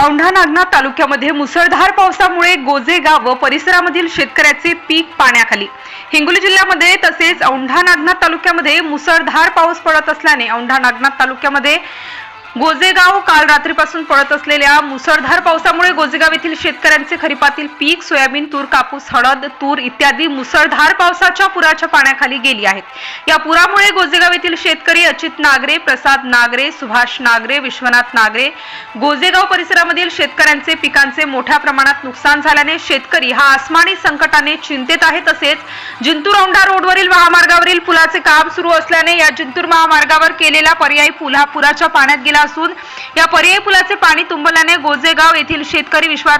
औंढा नागनाथ तालुक्यामध्ये मुसळधार पावसामुळे गोजेगाव व परिसरामधील शेतकऱ्याचे पीक पाण्याखाली. हिंगोली जिल्ह्यामध्ये तसेच औंढा नागनाथ तालुक्यामध्ये मुसळधार पाऊस पडत असल्याने औंढा नागनाथ तालुक्यामध्ये गोजेगाव काल रात्रीपासून पडत असलेल्या मुसळधार पावसामुळे गोजेगाव येथील शेतकऱ्यांचे खरीपातील पीक सोयाबीन तूर कापूस हळद तूर इत्यादी मुसळधार पावसाच्या पुराच्या पाण्याखाली गेली आहेत. या पुरामुळे गोजेगाव येथील शेतकरी अचित नागरे प्रसाद नागरे सुभाष नागरे विश्वनाथ नागरे गोजेगाव परिसरामधील शेतकऱ्यांचे पिकांचे मोठ्या प्रमाणात नुकसान झाल्याने शेतकरी हा आसमानी संकटाने चिंतेत आहे. तसेच जिंतूर औंढा रोडवरील महामार्गावरील पुलाचे काम सुरू असल्याने या जिंतूर महामार्गावर केलेला पर्यायी पूल हा पुराच्या पाण्यात गेला असून या पर्यायी पुलाचे पाणी तुंबल्याने गोजेगाव येथील शेतकरी विश्वा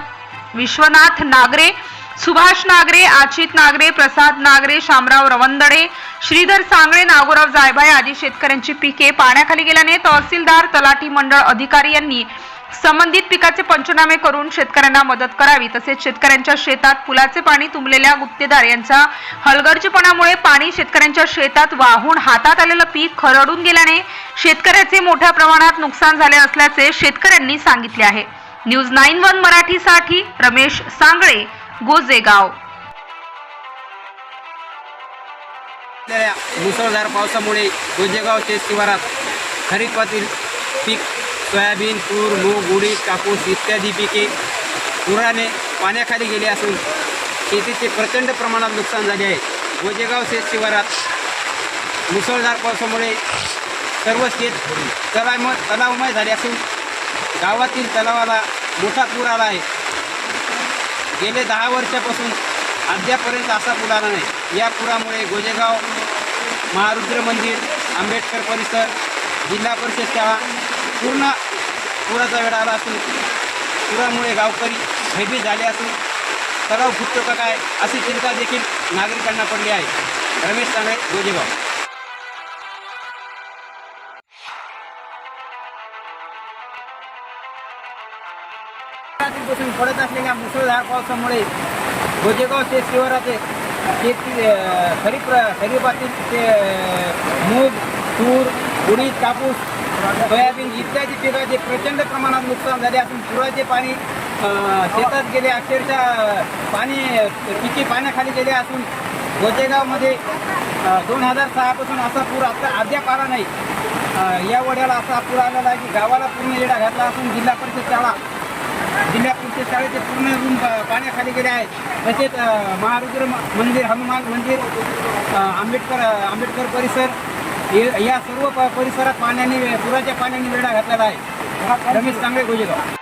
विश्वनाथ नागरे सुभाष नागरे आचित नागरे प्रसाद नागरे शामराव रवंदडे श्रीधर सांगळे नागोराव जायभाय आदी शेतकऱ्यांची पिके पाण्याखाली गेल्याने तहसीलदार तलाठी मंडळ अधिकारी यांनी संबंधित पिकाचे पंचनामे करून शेतकऱ्यांना मदत करावी. तसेच शेतकऱ्यांच्या शेतात पुलाचे पाणी तुंबलेल्या गुत्तेदार यांच्या हलगर्जीपणामुळे पाणी शेतकऱ्यांच्या शेतात वाहून हातात आलेलं पीक खरडून गेल्याने शेतकऱ्याचे मोठ्या प्रमाणात नुकसान झाले असल्याचे शेतकऱ्यांनी सांगितले आहे. न्यूज नाईन वन मराठीसाठी रमेश सांगळे गोजेगाव. मुसळधार पावसामुळे गोजेगाव शेत शिवारात खरीपातील पीक सोयाबीन तूर मूग उडीद कापूस इत्यादी पिके पुराने पाण्याखाली गेले असून शेतीचे प्रचंड प्रमाणात नुकसान झाले आहे. गोजेगाव शेत शिवारात मुसळधार पावसामुळे सर्व शेत तलाव तलावमय झाले असून गावातील तलावाला मोठा पूर आला आहे. गेले दहा वर्षापासून अद्यापर्यंत असा पूर आला नाही. या पुरामुळे गोजेगाव महारुद्र मंदिर आंबेडकर परिसर जिल्हा परिषद शाळा पूर्ण पुराचा वेळ आला असून पुरामुळे गावकरी भयभीत झाले असून तलाव फुटतो का काय अशी चिंता देखील नागरिकांना पडली आहे. रमेश तांबे गोजेगाव. पासून पडत असलेल्या मुसळधार पावसामुळे गोजेगाव ते शिवाराचे शेती खरीप खरीपातील ते मूग तूर उडीद कापूस सोयाबीन इत्यादी पिकाचे प्रचंड प्रमाणात नुकसान झाले असून पुराचे पाणी शेतात गेले अक्षरशः पाणी पिके पाण्याखाली गेले असून गोजेगावमध्ये दोन हजार सहापासून असा पूर आता अद्याप आला नाही या वड्याला असा पूर आलेला आहे की गावाला पूर्ण येडा घातला असून जिल्हा परिषद शाळा जिल्हा परिषद शाळेचे पूर्ण रूम पाण्याखाली गेले आहेत. तसेच महारुद्र मंदिर हनुमान मंदिर आंबेडकर आंबेडकर परिसर हे- या सर्व प- परिसरात पाण्याने पुराच्या पाण्याने वेढा घातलेला आहे. रमेश चांगले गोजेगाव.